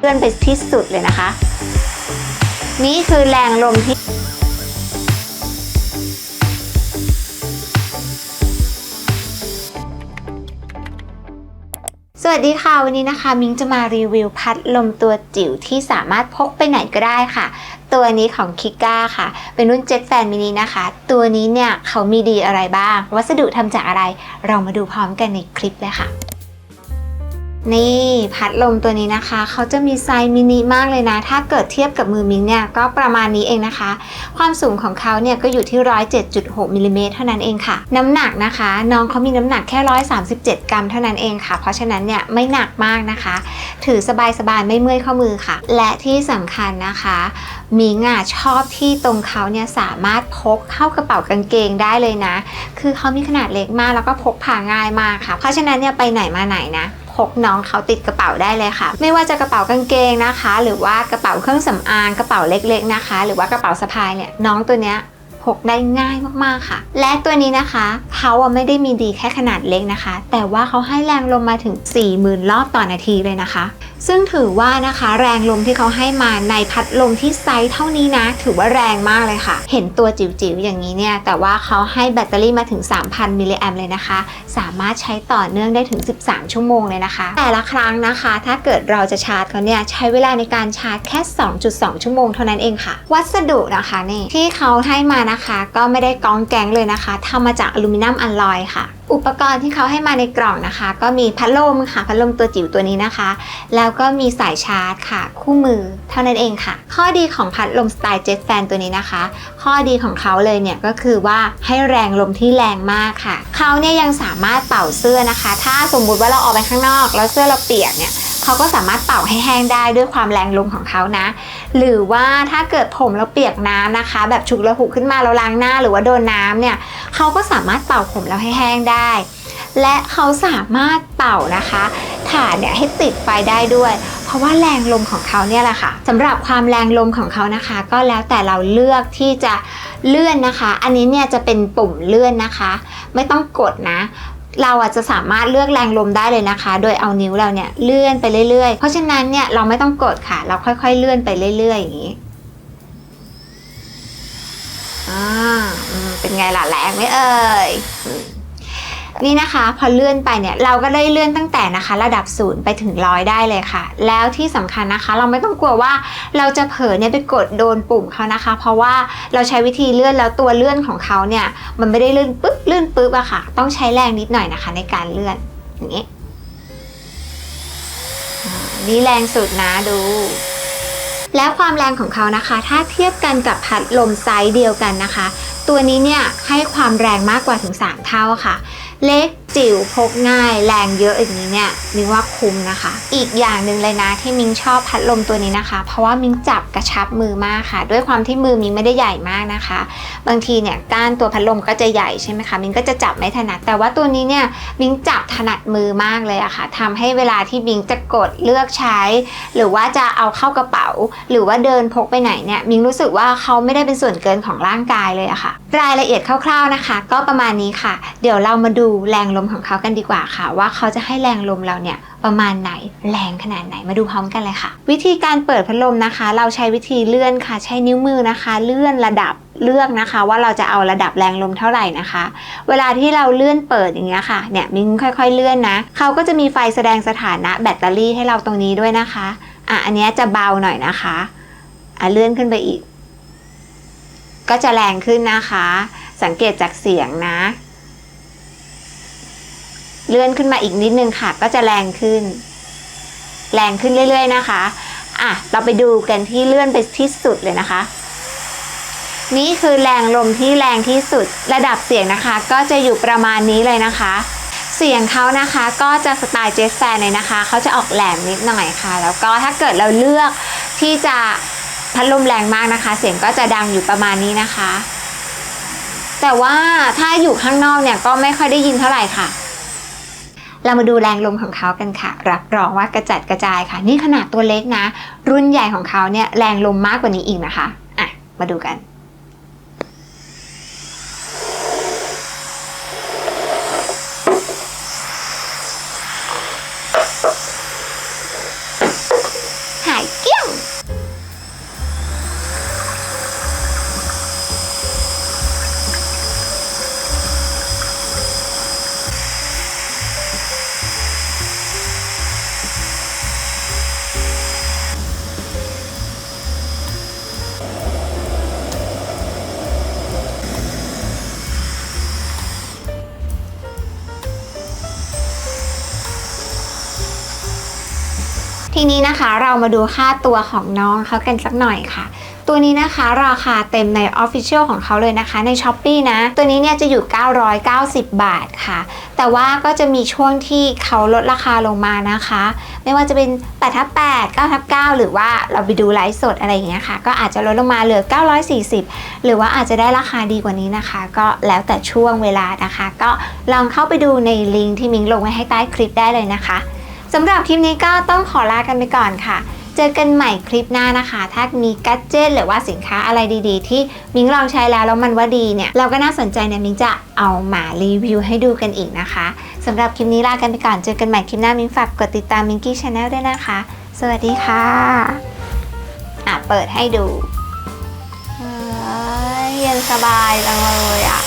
เลื่อนไปที่สุดเลยนะคะ นี่คือแรงลมที่สวัสดีค่ะ วันนี้นะคะมิงจะมารีวิวพัดลมตัวจิ๋วที่สามารถพกไปไหนก็ได้ค่ะ ตัวนี้ของคิก้าค่ะ เป็นรุ่น Jet Fan Mini นะคะ ตัวนี้เนี่ยเขามีดีอะไรบ้าง วัสดุทำจากอะไร เรามาดูพร้อมกันในคลิปเลยค่ะ นี่พัดลมตัวนี้นะคะ เขาจะมีไซส์มินิมากเลยนะ ถ้าเกิดเทียบกับมือมิงเนี่ยก็ประมาณนี้เองนะคะ ความสูงของเขาเนี่ยก็อยู่ที่ 107.6มิลลิเมตรเท่านั้นเองค่ะ น้ำหนักนะคะ น้องเขามีน้ำหนักแค่ 137 กรัมเท่านั้นเองค่ะ เพราะฉะนั้นเนี่ยไม่หนักมากนะคะ ถือสบายๆไม่เมื่อยข้อมือค่ะ และที่สำคัญนะคะมิงอะชอบที่ตรงเขาเนี่ยสามารถพกเข้ากระเป๋ากางเกงได้เลยนะ คือเขามีขนาดเล็กมากแล้วก็พกพาง่ายมากค่ะ เพราะฉะนั้นเนี่ยไปไหนมาไหนนะ กน้องเขาติดกระเป๋าได้เลยค่ะ ไม่ว่าจะกระเป๋ากางเกงนะคะ หรือว่ากระเป๋าเครื่องสำอางกระเป๋าเล็กๆนะคะ หรือว่ากระเป๋าสะพายเนี่ยน้องตัวเนี้ยพกได้ง่ายมากๆค่ะ และตัวนี้นะคะเขาไม่ได้มีดีแค่ขนาดเล็กนะคะ แต่ว่าเขาให้แรงลมมาถึง 40,000 รอบต่อนาทีเลยนะคะ ซึ่งถือว่านะคะแรงลมที่เขาให้มาในพัดลมที่ไซส์เท่านี้นะ ถือว่าแรงมากเลยค่ะ เห็นตัวจิ๋วๆอย่างนี้เนี่ย แต่ว่าเขาให้แบตเตอรี่มาถึง 3,000 มิลลิแอมเลยนะคะ สามารถใช้ต่อเนื่องได้ถึง 13 ชั่วโมงเลยนะคะ แต่ละครั้งนะคะ ถ้าเกิดเราจะชาร์จเขาเนี่ย ใช้เวลาในการชาร์จแค่ 2.2 ชั่วโมงเท่านั้นเองค่ะ วัสดุนะคะนี่ที่เขาให้มานะคะ ก็ไม่ได้กองแกงเลยนะคะทำมาจากอลูมิเนียมอลลอยค่ะ อุปกรณ์ที่เขาให้มาในกล่องนะคะ ก็มีพัดลมค่ะพัดลมตัวจิ๋วตัวนี้นะคะ แล้วก็มีสายชาร์จค่ะ คู่มือเท่านั้นเองค่ะ ข้อดีของพัดลมสไตล์เจ็ตแฟนตัวนี้นะคะ ข้อดีของเขาเลยเนี่ยก็คือว่าให้แรงลมที่แรงมากค่ะเขาเนี่ยยังสามารถเป่าเสื้อนะคะ ถ้าสมมุติว่าเราออกไปข้างนอก แล้วเสื้อเราเปียกเนี่ย เขาก็สามารถเป่าให้แห้งได้ด้วยความแรงลมของเขานะ หรือว่าถ้าเกิดผมเราเปียกน้ำนะคะ แบบฉุกระหุกขึ้นมาเราล้างหน้าหรือว่าโดนน้ำเนี่ยเขาก็สามารถเป่าผมเราให้แห้งได้ และเขาสามารถเป่านะคะถ่านเนี่ยให้ติดไฟได้ด้วย เพราะว่าแรงลมของเขาเนี่ยแหละค่ะสำหรับความแรงลมของเขานะคะ ก็แล้วแต่เราเลือกที่จะเลื่อนนะคะ อันนี้เนี่ยจะเป็นปุ่มเลื่อนนะคะ ไม่ต้องกดนะ เราอาจจะสามารถเลือกแรงลมได้เลยนะคะ โดยเอานิ้วเราเนี่ยเลื่อนไปเรื่อยๆ เพราะฉะนั้นเนี่ยเราไม่ต้องกดค่ะ เราค่อยๆเลื่อนไปเรื่อยๆอย่างนี้อ่าเป็นไงล่ะแรงไหมเอ่ย นี่นะคะพอเลื่อนไปเนี่ยเราก็ได้เลื่อนตั้งแต่นะคะ ระดับศูนย์ไปถึงร้อยได้เลยค่ะ แล้วที่สำคัญนะคะ เราไม่ต้องกลัวว่าเราจะเผลอเนี่ยไปกดโดนปุ่มเขานะคะ เพราะว่าเราใช้วิธีเลื่อนแล้วตัวเลื่อนของเขาเนี่ยมันไม่ได้เลื่อนปึ๊บเลื่อนปึ๊บอะค่ะ ต้องใช้แรงนิดหน่อยนะคะ ในการเลื่อนอย่างนี้นี่แรงสุดนะดูแล้วความแรงของเขานะคะ ถ้าเทียบกันกับพัดลมไซส์เดียวกันนะคะ ตัวนี้เนี่ยให้ความแรงมากกว่าถึง 3 เท่าค่ะ เล็ก จิ๋วพกง่ายแรงเยอะอย่างนี้เนี่ยมิงว่าคุ้มนะคะ อีกอย่างหนึ่งเลยนะที่มิงชอบพัดลมตัวนี้นะคะ เพราะว่ามิงจับกระชับมือมากค่ะ ด้วยความที่มือมิงไม่ได้ใหญ่มากนะคะ บางทีเนี่ยก้านตัวพัดลมก็จะใหญ่ใช่ไหมคะมิงก็จะจับไม่ถนัด แต่ว่าตัวนี้เนี่ยมิงจับถนัดมือมากเลยอะค่ะทำให้เวลาที่มิงจะกดเลือกใช้ หรือว่าจะเอาเข้ากระเป๋า หรือว่าเดินพกไปไหนเนี่ยมิงรู้สึกว่าเขาไม่ได้เป็นส่วนเกินของร่างกายเลยอะค่ะ รายละเอียดคร่าวๆนะคะ ก็ประมาณนี้ค่ะ เดี๋ยวเรามาดูแรงลมของเขากันดีกว่าค่ะ ว่าเขาจะให้แรงลมเราเนี่ยประมาณไหนแรงขนาดไหนมาดูพร้อมกันเลยค่ะ วิธีการเปิดพัดลมนะคะ เราใช้วิธีเลื่อนค่ะ ใช้นิ้วมือนะคะ เลื่อนระดับเลือกนะคะ ว่าเราจะเอาระดับแรงลมเท่าไหร่นะคะ เวลาที่เราเลื่อนเปิดอย่างเงี้ยค่ะเนี่ยมิ้งค่อยๆเลื่อนนะเขาก็จะมีไฟแสดงสถานะแบตเตอรี่ให้เราตรงนี้ด้วยนะคะอะอันเนี้ยจะเบาหน่อยนะคะอะเลื่อนขึ้นไปอีก ก็จะแรงขึ้นนะคะ สังเกตจากเสียงนะ เลื่อนขึ้นมาอีกนิดนึงค่ะ ก็จะแรงขึ้น แรงขึ้นเรื่อย ๆ นะคะอะเราไปดูกันที่เลื่อนไปที่สุดเลยนะคะ นี่คือแรงลมที่แรงที่สุด ระดับเสียงนะคะ ก็จะอยู่ประมาณนี้เลยนะคะ เสียงเขานะคะก็จะสไตล์เจสแฟนเลยนะคะเขาจะออกแหลมนิดหน่อยค่ะ แล้วก็ถ้าเกิดเราเลือกที่จะพัดลมแรงมากนะคะ เสียงก็จะดังอยู่ประมาณนี้นะคะ แต่ว่าถ้าอยู่ข้างนอกเนี่ยก็ไม่ค่อยได้ยินเท่าไหร่ค่ะ เรามาดูแรงลมของเขากันค่ะ รับรองว่ากระจัดกระจายค่ะ นี่ขนาดตัวเล็กนะ รุ่นใหญ่ของเขาเนี่ยแรงลมมากกว่านี้อีกนะคะ อะ มาดูกัน ทีนี้นะคะ เรามาดูค่าตัวของน้องเขากันสักหน่อยค่ะ ตัวนี้นะคะราคาเต็มใน Official ของเขาเลยนะคะใน s h อ p e e นะ ตัวนี้เนี่ยจะอยู่ 990 บาทค่ะ แต่ว่าก็จะมีช่วงที่เขาลดราคาลงมานะคะ ไม่ว่าจะเป็น8ทับ8 9ทับ9หรือว่าเราไปดูไลฟ์สดอะไรอย่างเงี้ยค่ะ ก็อาจจะลดลงมาเหลือ 940 หรือว่าอาจจะได้ราคาดีกว่านี้นะคะ ก็แล้วแต่ช่วงเวลานะคะ ก็ลองเข้าไปดูในลิงก์ที่มิงลงไว้ให้ใต้คลิปได้เลยนะคะ สำหรับคลิปนี้ก็ต้องขอลากันไปก่อนค่ะ เจอกันใหม่คลิปหน้านะคะ ถ้ามีกัจเจตหรือว่าสินค้าอะไรดีๆ ที่มิงลองใช้แล้วแล้วมันว่าดีเนี่ย เราก็น่าสนใจเนี่ยมิงจะเอามารีวิวให้ดูกันอีกนะคะสำหรับคลิปนี้ลากันไปก่อน เจอกันใหม่คลิปหน้ามิงฝากกดติดตามมิงกี้ชาแนลด้วยนะคะ สวัสดีค่ะอะเปิดให้ดูเอ้ยเย็นสบายจังเลยอะ